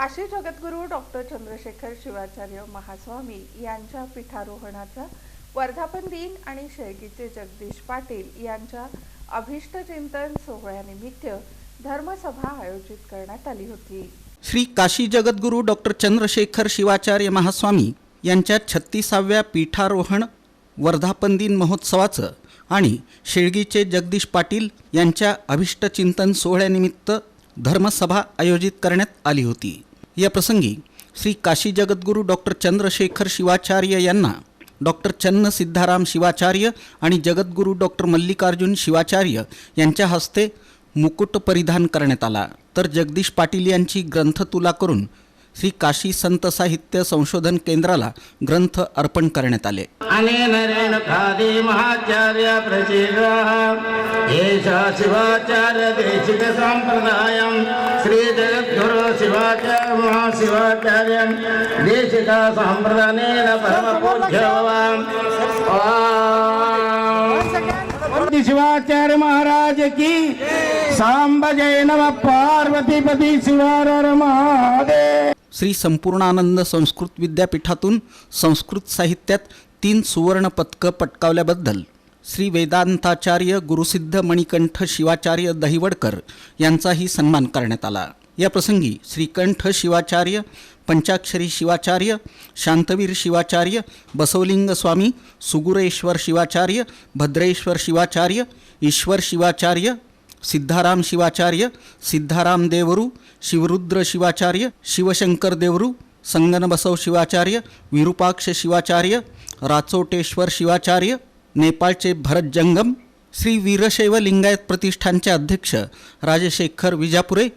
काशी जगद्गुरू doctor Chandrashekhar Shivacharya Mahaswami यांच्या पीठारोहणाचा वर्धापन दिन आणि शेळगीचे जगदीश पाटील यांच्या अभिष्टचिंतन सोहळ्यानिमित्त धर्मसभा आयोजित करण्यात आली होती. श्री काशी जगद्गुरू डॉक्टर चंद्रशेखर शिवाचार्य महास्वामी यांच्या छत्तीसाव्या पीठारोहण वर्धापन दिन महोत्सवाचं आणि शेळगीचे जगदीश पाटील यांच्या अभिष्टचिंतन सोहळ्यानिमित्त धर्मसभा आयोजित करण्यात आली होती. या प्रसंगी श्री काशी जगद्गुरू डॉक्टर चंद्रशेखर शिवाचार्य यांना डॉक्टर चन्न सिद्धाराम शिवाचार्य आणि जगद्गुरू डॉक्टर मल्लिकार्जुन शिवाचार्य यांच्या हस्ते मुकुट परिधान करण्यात आला. तर जगदीश पाटील यांची ग्रंथतुला करून श्री काशी संत साहित्य संशोधन केंद्राला ग्रंथ अर्पण करण्यात आले. महाचार्य शिवाचार्य श्री जगद्गुरु शिवाचार्य महाशिवाचार्य देशिका सम्प्रदानेन परमपूज्य भवान् शिवाचार्य महाराज की सांब जय नम पार्वतीपती शिवार महादेव। श्री संपूर्णानंद संस्कृत विद्यापीठातून संस्कृत साहित्यात तीन सुवर्ण पदकं पटकावल्याबद्दल श्री वेदांताचार्य गुरुसिद्ध मणिकंठ शिवाचार्य दहिवडकर यांचाही सन्मान करण्यात आला. या प्रसंगी श्रीकंठ शिवाचार्य पंचाक्षरी शिवाचार्य शांतवीर शिवाचार्य बसवलिंग स्वामी सुगुरेश्वर शिवाचार्य भद्रेश्वर शिवाचार्य ईश्वर शिवाचार्य सिद्धाराम शिवाचार्य सिद्धाराम देवरू शिवरुद्र शिवाचार्य शिवशंकर देवरू संगनबसव शिवाचार्य विरूपाक्ष शिवाचार्य राचोटेश्वर शिवाचार्य नेपाळचे भरत जंगम श्री वीरशैव लिंगायत प्रतिष्ठानचे अध्यक्ष राजशेखर विजापुरे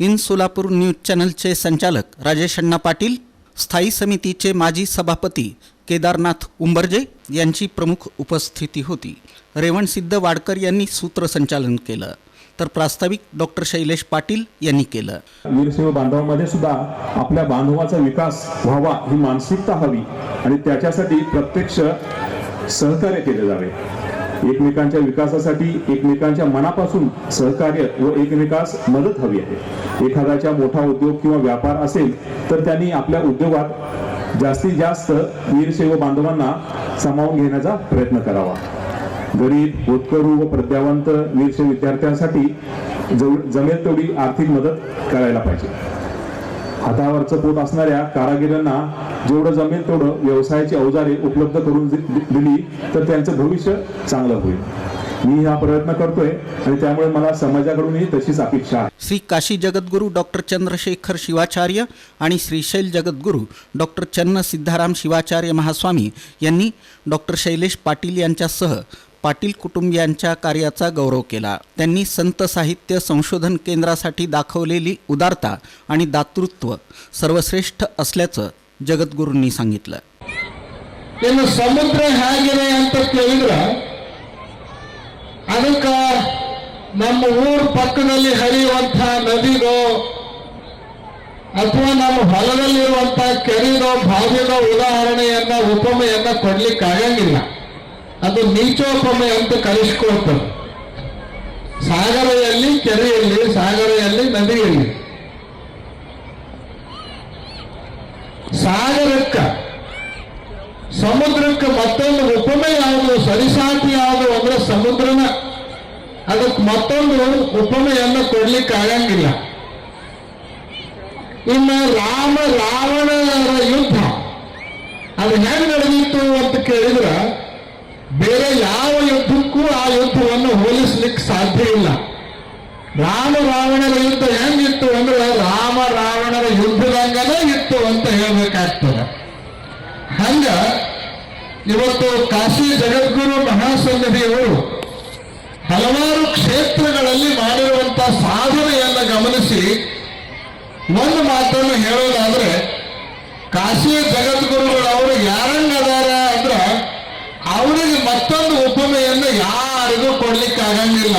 इन सोलापूर न्यूज चॅनलचे संचालक राजेश अण्णा पाटील स्थायी समितीचे माजी सभापती केदारनाथ उंबरजे यांची प्रमुख उपस्थिती होती. रेवणसिद्ध वाडकर यांनी सूत्रसंचालन केलं तर प्रास्ताविक डॉक्टर शैलेश पाटील यांनी केलं. वीरशैव बांधवामध्ये सुद्धा आपल्या बांधवाचा विकास व्हावा ही मानसिकता हवी आणि त्याच्यासाठी प्रत्यक्ष सहकार्य केले जावे. एकमेकांच्या विकासासाठी एकमेकांच्या मनापासून सहकार्य व एकमेकास मदत हवी आहे. एखाद्याच्या मोठा उद्योग किंवा व्यापार असेल तर त्यांनी आपल्या उद्योगात जास्तीत जास्त वीरशैव बांधवांना सामावून घेण्याचा प्रयत्न करावा. गरीब होतकरू व प्रज्ञावंत वीरशैव विद्यार्थ्यांसाठी जमेल तेवढी आर्थिक मदत करायला पाहिजे. हातावरचं पोट असणाऱ्या कारागिरांना जेवढं जमेल तेवढं व्यवसायाची अवजारे उपलब्ध करून दिली तर त्यांचं भविष्य चांगलं होईल. मी हा प्रयत्न करतोय आणि त्यामुळे मला समाजाकडूनही तशीच अपेक्षा आहे. श्री काशी जगद्गुरू डॉक्टर चंद्रशेखर शिवाचार्य आणि श्रीशैल जगद्गुरू डॉक्टर चन्न सिद्धाराम शिवाचार्य महास्वामी यांनी डॉक्टर शैलेश पाटील यांच्यासह पाटील कुटुंबियांच्या कार्याचा गौरव केला त्यांनी संत साहित्य संशोधन केंद्रासाठी दाखवलेली उदारता आणि दातृत्व सर्वश्रेष्ठ असल्याचं जगद्गुरूंनी सांगितलं ಇನ್ನು ಸಮುದ್ರ ಹೇಗಿದೆ ಅಂತ ಕೇಳಿದ್ರ ಅದಕ್ಕ ನಮ್ಮ ಊರ ಪಕ್ಕದಲ್ಲಿ ಹರಿಯುವಂತ ನದಿಗೋ ಅಥವಾ ನಮ್ಮ ಹೊಲದಲ್ಲಿರುವಂತ ಕೆರೆಗೋ ಬಾವಿಗೋ ಉದಾಹರಣೆಯನ್ನ ಉಪಮೆಯನ್ನ ಕೊಡ್ಲಿಕ್ಕೆ ಆಗಂಗಿಲ್ಲ ಅದು ನೀಚೋಪಮೆ ಅಂತ ಕಲಿಸ್ಕೊಳ್ತಾರೆ ಸಾಗರೆಯಲ್ಲಿ, ಕೆರೆಯಲ್ಲಿ, ಸಾಗರೆಯಲ್ಲಿ, ನದಿಯಲ್ಲಿ. ಸಾಗರಕ್ಕ, ಸಮುದ್ರಕ್ಕೆ ಮತ್ತೊಂದು ಉಪಮೆ ಯಾವುದು, ಸರಿಸಾಟಿ ಯಾವುದು ಅಂದ್ರೆ ಸಮುದ್ರನ, ಅದಕ್ಕೆ ಮತ್ತೊಂದು ಉಪಮೆಯನ್ನು ಕೊಡ್ಲಿಕ್ಕೆ ಆಗಂಗಿಲ್ಲ. ಇನ್ನು ರಾಮ ರಾವಣರ ಯುದ್ಧ, ಅದು ಹೆಂಗ್ ನಡೆದಿತ್ತು ಅಂತ ಕೇಳಿದ್ರ ಬೇರೆ ಯಾವ ಯುದ್ಧಕ್ಕೂ ಆ ಯುದ್ಧವನ್ನು ಹೋಲಿಸ್ಲಿಕ್ಕೆ ಸಾಧ್ಯ ಇಲ್ಲ. ರಾಮ ರಾವಣರ ಯುದ್ಧ ಹೆಂಗಿತ್ತು ಅಂದ್ರೆ ರಾಮ ರಾವಣರ ಯುದ್ಧದಂಗನೇ ಇತ್ತು ಅಂತ ಹೇಳ್ಬೇಕಾಗ್ತದೆ. ಹಂಗ ಇವತ್ತು ಕಾಶಿ ಜಗದ್ಗುರು ಮಹಾಸನ್ನಿಧಿಯವರು ಹಲವಾರು ಕ್ಷೇತ್ರಗಳಲ್ಲಿ ಮಾಡಿರುವಂತಹ ಸಾಧನೆಯನ್ನು ಗಮನಿಸಿ ಒಂದು ಮಾತನ್ನು ಹೇಳೋದಾದ್ರೆ, ಕಾಶಿ ಜಗದ್ಗುರುಗಳು ಅವರು ಯಾರಂಗದಾರ ಅಂದ್ರ, ಅವರಿಗೆ ಮತ್ತೊಂದು ಉಪಮೆಯನ್ನು ಯಾರಿಗೂ ಕೊಡ್ಲಿಕ್ಕೆ ಆಗಂಗಿಲ್ಲ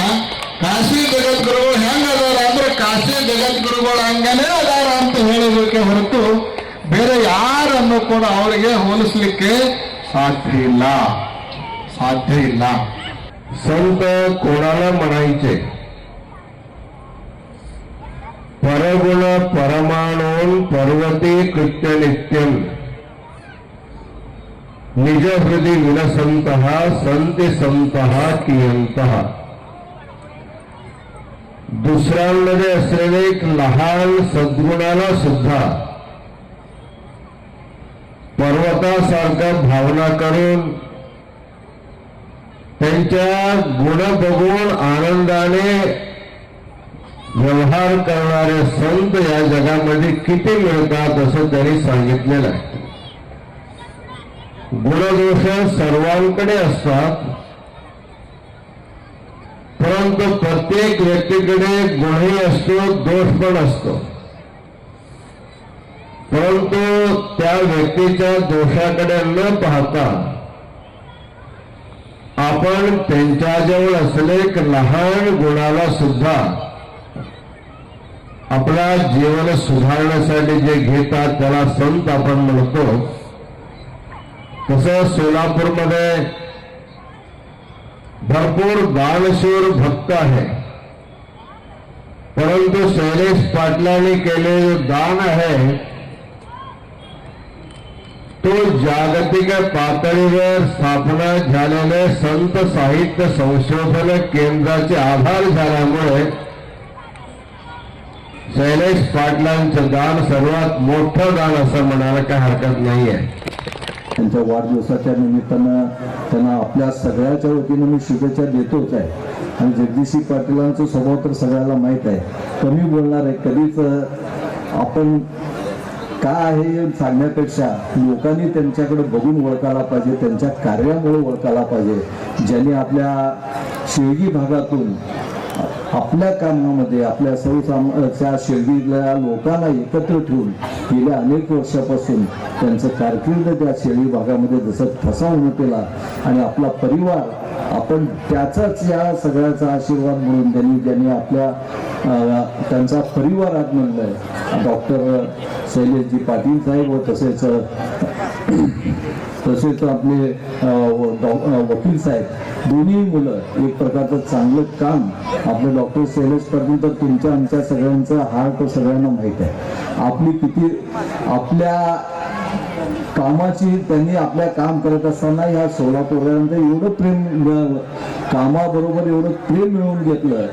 ಕಾಶಿ ಜಗದ್ಗುರುಗಳು ಹೆಂಗದಾರ ಅಂದ್ರೆ ಕಾಶಿ ಜಗದ್ಗುರುಗಳು ಹಂಗನೇ ಅದಾರ ಅಂತ ಹೇಳಬೇಕೆ ಹೊರತು ಬೇರೆ ಯಾರನ್ನು ಕೂಡ ಅವರಿಗೆ ಹೋಲಿಸ್ಲಿಕ್ಕೆ ಸಾಧ್ಯ ಇಲ್ಲ ಸಾಧ್ಯ ಇಲ್ಲ संत कोणाला म्हणायचे परगुण परमाणू कुर्वन् पर्वते कृत्यनित्यम् निज हृदय विलसंत संत संत कियंत दुसऱ्यांमध्ये असलेले एक लहान सद्गुणाला सुद्धा पर्वतासारख्या भावना करून त्यांच्या गुण बघून आनंदाने व्यवहार करणारे संत या जगामध्ये किती मिळतात असं त्यांनी सांगितलेलं आहे. गुणदोष सर्वांकडे असतात. परंतु प्रत्येक व्यक्तीकडे गुणही असतो दोष पण असतो. परंतु त्या व्यक्तीच्या दोषाकडे न पाहता आपण त्यांच्याजवळ असलेले एक लहान गुणाला सुद्धा आपला जीवन सुधारण्यासाठी जे घेतात त्याला संत आपण म्हणतो. तसं सोलापूरमध्ये भरपूर दानशूर भक्त आहे. परंतु शैलेश पाटलांनी केलेले दान आहे. तो जागतिक पातळीवर स्थापना संत साहित्य संशोधन केंद्राचे झाल्यामुळे शैलेश पाटलांचं दान सर्वात मोठं दान म्हणायला काही हरकत नाही आहे त्यांच्या वाढदिवसाच्या निमित्तानं त्यांना आपल्या सगळ्याच्या वतीनं मी शुभेच्छा देतोच आहे. आणि जगदीशी पाटीलांचा स्वभाव तर सगळ्याला माहीत आहे. कमी बोलणार आहे कधीच आपण काय आहे सांगण्यापेक्षा लोकांनी त्यांच्याकडे बघून ओळखायला पाहिजे त्यांच्या कार्यामुळे ओळखायला पाहिजे. ज्यांनी आपल्या शेळगी भागातून आपल्या कामामध्ये आपल्या सर्वसाम त्या लोकांना एकत्र ठेवून गेल्या अनेक वर्षापासून त्यांचं कारकिर्द त्या शेळी भागामध्ये जसं ठसा उमटला आणि आपला परिवार आपण त्याचाच या सगळ्याचा आशीर्वाद म्हणून त्यांनी ज्यांनी आपल्या अं, त्यांचा परिवार आज आहे डॉक्टर शैलेशजी पाटील साहेब व तसेच तसेच आपले डॉ- वकील साहेब. दोन्ही मुलं एक प्रकारचं चांगलं काम आपले डॉक्टर शैलेश पाटील तर तुमच्या आमच्या सगळ्यांचा हार्ट सगळ्यांना माहीत आहे. आपली किती आपल्या कामाची त्यांनी आपल्या काम करत असताना ह्या सोलापूरपर्यंत एवढं प्रेम कामाबरोबर एवढं प्रेम मिळवून घेतलं.